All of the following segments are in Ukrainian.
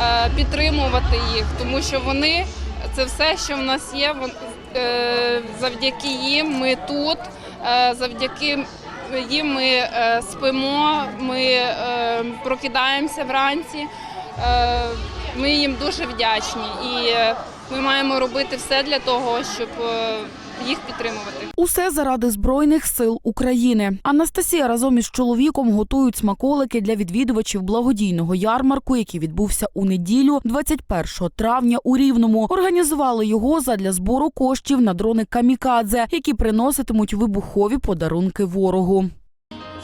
е, підтримувати їх, тому що вони це все, що в нас є. е, Завдяки їм ми тут, е, завдяки їм ми спимо, ми прокидаємося вранці. Ми їм дуже вдячні і ми маємо робити все для того, щоб їх підтримувати. Усе заради збройних сил України. Анастасія разом із чоловіком готують смаколики для відвідувачів благодійного ярмарку, який відбувся у неділю, 21 травня у Рівному. Організували його задля збору коштів на дрони камікадзе, які приноситимуть вибухові подарунки ворогу.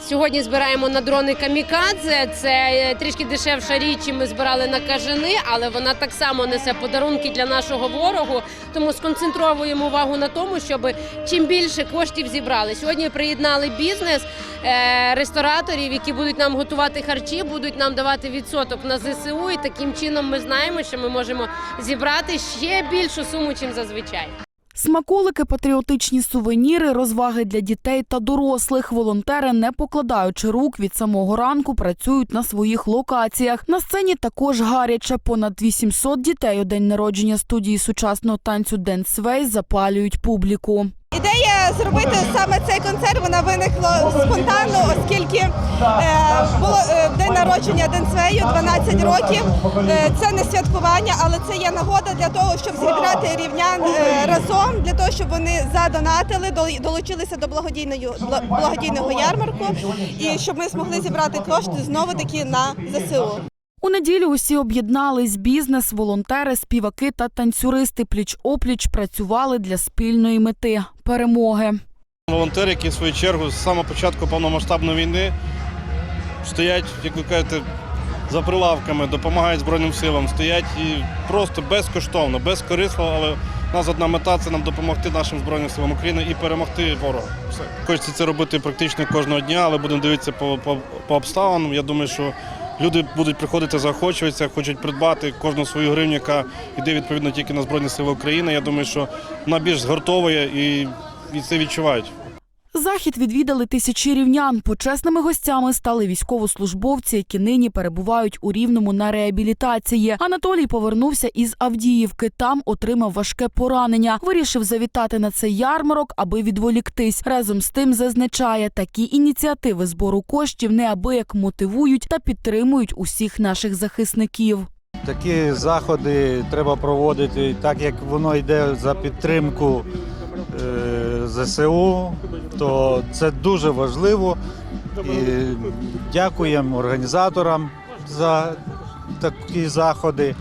Сьогодні збираємо на дрони камікадзе. Це е, трішки дешевша річ, чим ми збирали на кажани, але вона так само несе подарунки для нашого ворогу. Тому сконцентровуємо увагу на тому, щоб чим більше коштів зібрали. Сьогодні приєднали бізнес е, рестораторів, які будуть нам готувати харчі, будуть нам давати відсоток на ЗСУ. І таким чином ми знаємо, що ми можемо зібрати ще більшу суму, чим зазвичай. Смаколики, патріотичні сувеніри, розваги для дітей та дорослих. Волонтери, не покладаючи рук від самого ранку, працюють на своїх локаціях. На сцені також гаряче. Понад 800 дітей у день народження студії сучасного танцю Денсвей запалюють публіку. Ідея зробити саме цей концерт вона виникла спонтанно, оскільки е, було е, день народження Денсвею 12 років. Е, це не святкування, але це є нагода для того, щоб зібрати рівнян разом, для того, щоб вони задонатили, долучилися до благодійної благодійного ярмарку, і щоб ми змогли зібрати кошти знову таки на ЗСУ. У неділю усі об'єднались бізнес, волонтери, співаки та танцюристи пліч-опліч працювали для спільної мети перемоги. Волонтери, які в свою чергу з самого початку повномасштабної війни стоять, як ви кажете, за прилавками, допомагають Збройним силам, стоять і просто безкоштовно, безкорисно, але у нас одна мета це нам допомогти нашим Збройним силам України і перемогти ворога. Все. Хочеться це робити практично кожного дня, але будемо дивитися по, по, по обставинам. Я думаю, що люди будуть приходити, заохочуватися, хочуть придбати кожну свою гривню, яка йде відповідно тільки на Збройні Сили України. Я думаю, що вона більш згуртовує і, і це відчувають. Захід відвідали тисячі рівнян. Почесними гостями стали військовослужбовці, які нині перебувають у рівному на реабілітації. Анатолій повернувся із Авдіївки. Там отримав важке поранення. Вирішив завітати на цей ярмарок, аби відволіктись. Разом з тим зазначає, такі ініціативи збору коштів неабияк мотивують та підтримують усіх наших захисників. Такі заходи треба проводити так, як воно йде за підтримку е, ЗСУ, то це дуже важливо. І дякуємо організаторам за такі заходи.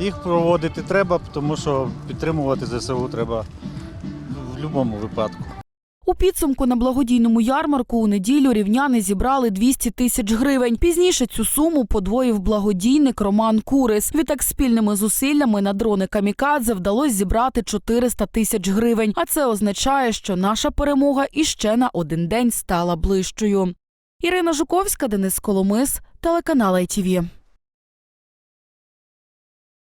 Їх проводити треба, тому що підтримувати ЗСУ треба в будь-якому випадку. У підсумку на благодійному ярмарку у неділю рівняни зібрали 200 тисяч гривень. Пізніше цю суму подвоїв благодійник Роман Курис. Відтак спільними зусиллями на дрони Камікадзе вдалося зібрати 400 тисяч гривень. А це означає, що наша перемога іще на один день стала ближчою. Ірина Жуковська, Денис Коломис, телеканал ITV.